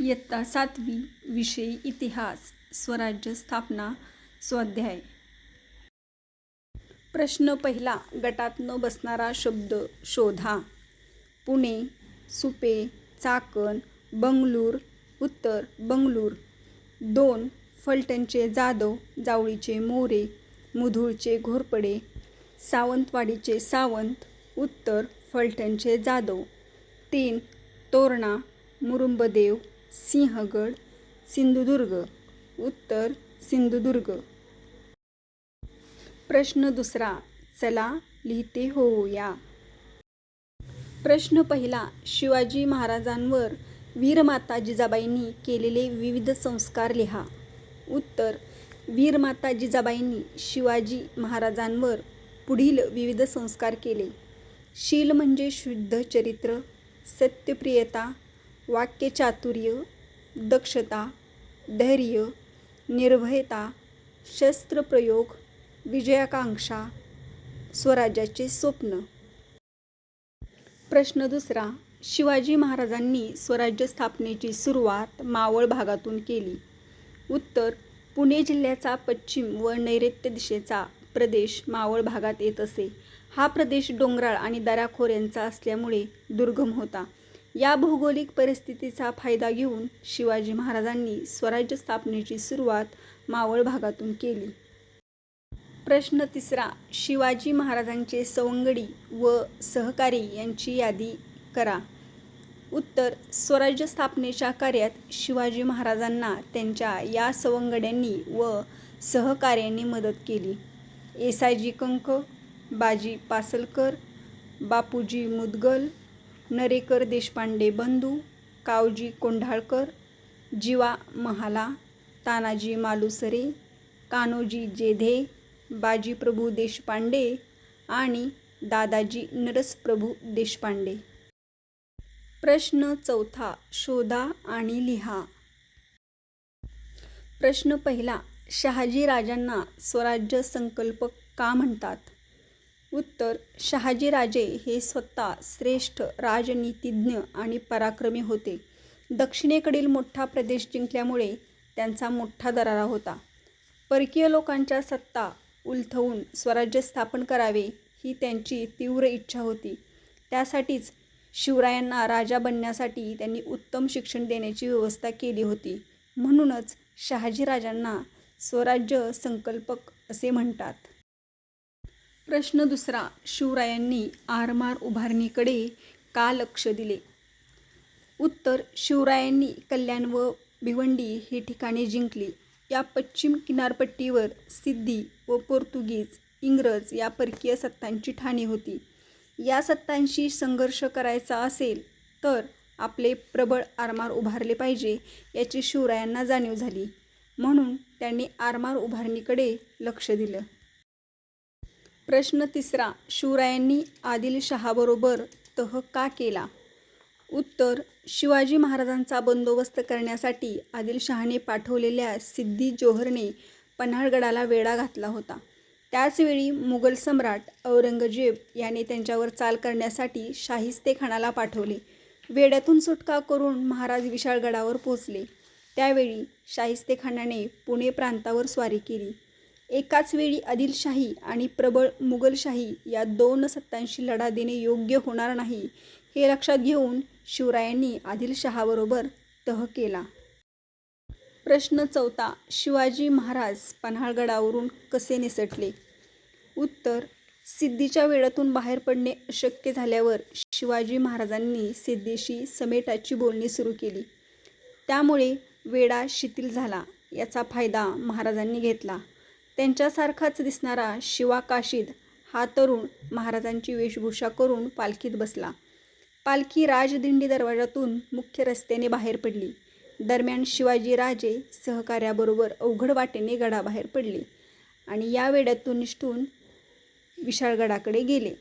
इयत्ता सातवी विषय इतिहास स्वराज्य स्थापना स्वाध्याय. प्रश्न पहिला गटात न बसणारा शब्द शोधा. पुणे सुपे चाकण बंगलूर उत्तर बंगळूर दोन फलटणचे जाधव जावळीचे मोरे मुधूळचे घोरपडे. सावंतवाडीचे सावंत उत्तर फलटणचे जाधव. तीन तोरणा मुरुंबदेव. सिंहगड सिंधुदुर्ग उत्तर सिंधुदुर्ग. प्रश्न दुसरा चला लिहिते होऊया. प्रश्न पहिला शिवाजी महाराजांवर वीरमाता जिजाबाईंनी केलेले विविध संस्कार लिहा. उत्तर वीरमाता जिजाबाईंनी शिवाजी महाराजांवर पुढील विविध संस्कार केले. शील म्हणजे शुद्ध चरित्र सत्यप्रियता वाक्यचातुर्य दक्षता धैर्य निर्भयता शस्त्रप्रयोग विजयाकांक्षा स्वराज्याचे स्वप्न. प्रश्न दुसरा शिवाजी महाराजांनी स्वराज्य स्थापनेची सुरुवात मावळ भागातून केली. उत्तर पुणे जिल्ह्याचा पश्चिम व नैऋत्य दिशेचा प्रदेश मावळ भागात येत असे. हा प्रदेश डोंगराळ आणि दऱ्याखोऱ्यांचा असल्यामुळे दुर्गम होता. या भौगोलिक परिस्थितीचा फायदा घेऊन शिवाजी महाराजांनी स्वराज्य स्थापनेची सुरुवात मावळ भागातून केली. प्रश्न तिसरा शिवाजी महाराजांचे सवंगडी व सहकारी यांची यादी करा. उत्तर स्वराज्य स्थापनेच्या कार्यात शिवाजी महाराजांना त्यांच्या या सवंगड्यांनी व सहकार्यांनी मदत केली. एसायजी कंक बाजी पासलकर बापूजी मुदगल नरेकर देशपांडे बंधू कावजी कोंढाळकर जिवा महाला तानाजी मालुसरे कान्होजी जेधे बाजीप्रभू देशपांडे आणि दादाजी नरसप्रभू देशपांडे. प्रश्न चौथा शोधा आणि लिहा. प्रश्न पहिला शहाजी राजांना स्वराज्य संकल्प का म्हणतात? उत्तर शहाजीराजे हे स्वतः श्रेष्ठ राजनीतिज्ञ आणि पराक्रमी होते. दक्षिणेकडील मोठा प्रदेश जिंकल्यामुळे त्यांचा मोठा दरारा होता. परकीय लोकांच्या सत्ता उलथवून स्वराज्य स्थापन करावे ही त्यांची तीव्र इच्छा होती. त्यासाठीच शिवरायांना राजा बनण्यासाठी त्यांनी उत्तम शिक्षण देण्याची व्यवस्था केली होती. म्हणूनच शहाजीराजांना स्वराज्य संकल्पक असे म्हणतात. प्रश्न दुसरा. शिवरायांनी आरमार उभारणीकडे का लक्ष दिले? उत्तर शिवरायांनी कल्याण व भिवंडी ही ठिकाणे जिंकली. या पश्चिम किनारपट्टीवर सिद्धी व पोर्तुगीज इंग्रज या परकीय सत्तांची ठाणी होती. या सत्तांशी संघर्ष करायचा असेल तर आपले प्रबळ आरमार उभारले पाहिजे याची शिवरायांना जाणीव झाली. म्हणून त्यांनी आरमार उभारणीकडे लक्ष दिलं. प्रश्न तिसरा शिवरायांनी आदिलशहाबरोबर तह का केला? उत्तर शिवाजी महाराजांचा बंदोबस्त करण्यासाठी आदिलशहाने पाठवलेल्या सिद्धी जोहरने पन्हाळगडाला वेढा घातला होता. त्याचवेळी मुघल सम्राट औरंगजेब याने त्यांच्यावर चाल करण्यासाठी शाहिस्तेखानाला पाठवले. वेड्यातून सुटका करून महाराज विशाळगडावर पोचले त्यावेळी शाहिस्तेखानाने पुणे प्रांतावर स्वारी केली. एकाच वेळी आदिलशाही आणि प्रबळ मुघलशाही या दोन सत्तांशी लढा देणे योग्य होणार नाही हे लक्षात घेऊन शिवरायांनी आदिलशहाबरोबर तह केला. प्रश्न चौथा शिवाजी महाराज पन्हाळगडावरून कसे निसटले? उत्तर सिद्धीच्या वेळातून बाहेर पडणे अशक्य झाल्यावर शिवाजी महाराजांनी सिद्धीशी समेटाची बोलणी सुरू केली. त्यामुळे वेढा शिथिल झाला याचा फायदा महाराजांनी घेतला. त्यांच्यासारखाच दिसणारा शिवा काशीद हा तरुण महाराजांची वेशभूषा करून पालखीत बसला. पालखी राजदिंडी दरवाजातून मुख्य रस्त्याने बाहेर पडली. दरम्यान शिवाजीराजे सहकार्याबरोबर अवघड वाटेने गडाबाहेर पडले आणि या वेड्यातून निष्ठून विशाळगडाकडे गेले.